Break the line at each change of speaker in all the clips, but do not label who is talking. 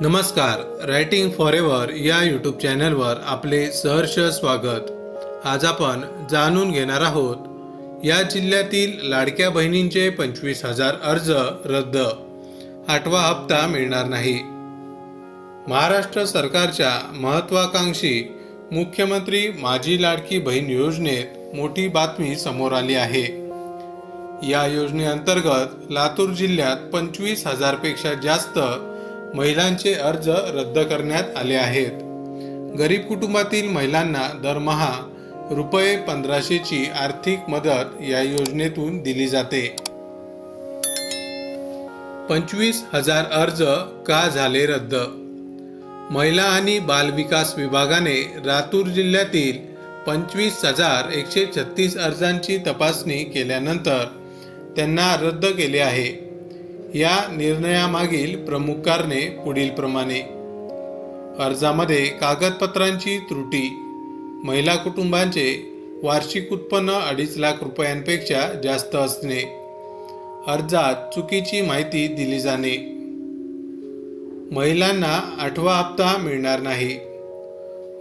नमस्कार writing for ever या YouTube चॅनलवर आपले सहर्ष स्वागत. आज आपण जाणून घेणार आहोत या जिल्ह्यातील लाडक्या बहिणींचे पंचवीस हजार अर्ज रद्द. आठवा हप्ता मिळणार नाही. महाराष्ट्र सरकारच्या महत्वाकांक्षी मुख्यमंत्री माझी लाडकी बहीण योजनेत मोठी बातमी समोर आली आहे. या योजनेअंतर्गत लातूर जिल्ह्यात पंचवीस हजारपेक्षा जास्त महिलांचे अर्ज रद्द करण्यात आले आहेत. गरीब कुटुंबातील महिलांना दरमहा रुपये पंधराशेची आर्थिक मदत या योजनेतून दिली जाते. पंचवीस हजार अर्ज का झाले रद्द? महिला आणि बालविकास विभागाने लातूर जिल्ह्यातील पंचवीस हजार एकशे छत्तीस अर्जांची तपासणी केल्यानंतर त्यांना रद्द केले आहे. या निर्णयामागील प्रमुख कारणे पुढील प्रमाणे अर्जामध्ये कागदपत्रांची त्रुटी महिला कुटुंबांचे वार्षिक उत्पन्न अडीच लाख रुपयांपेक्षा जास्त असणे अर्जात चुकीची माहिती दिली जाणे. महिलांना आठवा हप्ता मिळणार नाही.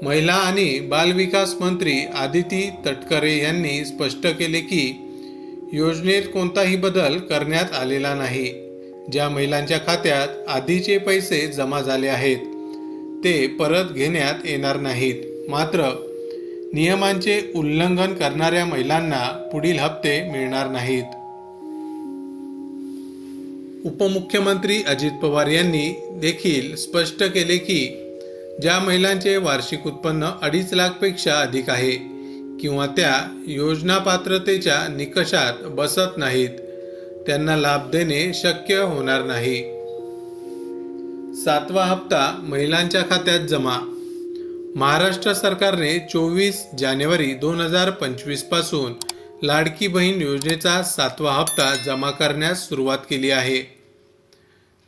महिला आणि बालविकास मंत्री आदिती तटकरे यांनी स्पष्ट केले की योजनेत कोणताही बदल करण्यात आलेला नाही. ज्या महिलांच्या खात्यात आधीचे पैसे जमा झाले आहेत ते परत घेण्यात येणार नाहीत. मात्र नियमांचे उल्लंघन करणाऱ्या महिलांना पुढील हप्ते मिळणार नाहीत. उपमुख्यमंत्री अजित पवार यांनी देखील स्पष्ट केले की ज्या महिलांचे वार्षिक उत्पन्न अडीच लाखपेक्षा अधिक आहे किंवा त्या योजना पात्रतेच्या निकषात बसत नाहीत त्यांना लाभ देणे शक्य होणार नाही. सातवा हप्ता महिलांच्या खात्यात जमा. महाराष्ट्र सरकारने चोवीस जानेवारी दोन हजार पंचवीसपासून लाडकी बहीण योजनेचा सातवा हप्ता जमा करण्यास सुरुवात केली आहे.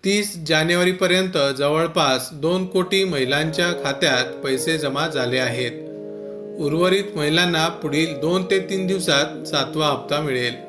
तीस जानेवारीपर्यंत जवळपास दोन कोटी महिलांच्या खात्यात पैसे जमा झाले आहेत. उर्वरित महिलांना पुढील दोन ते तीन दिवसात सातवा हप्ता मिळेल.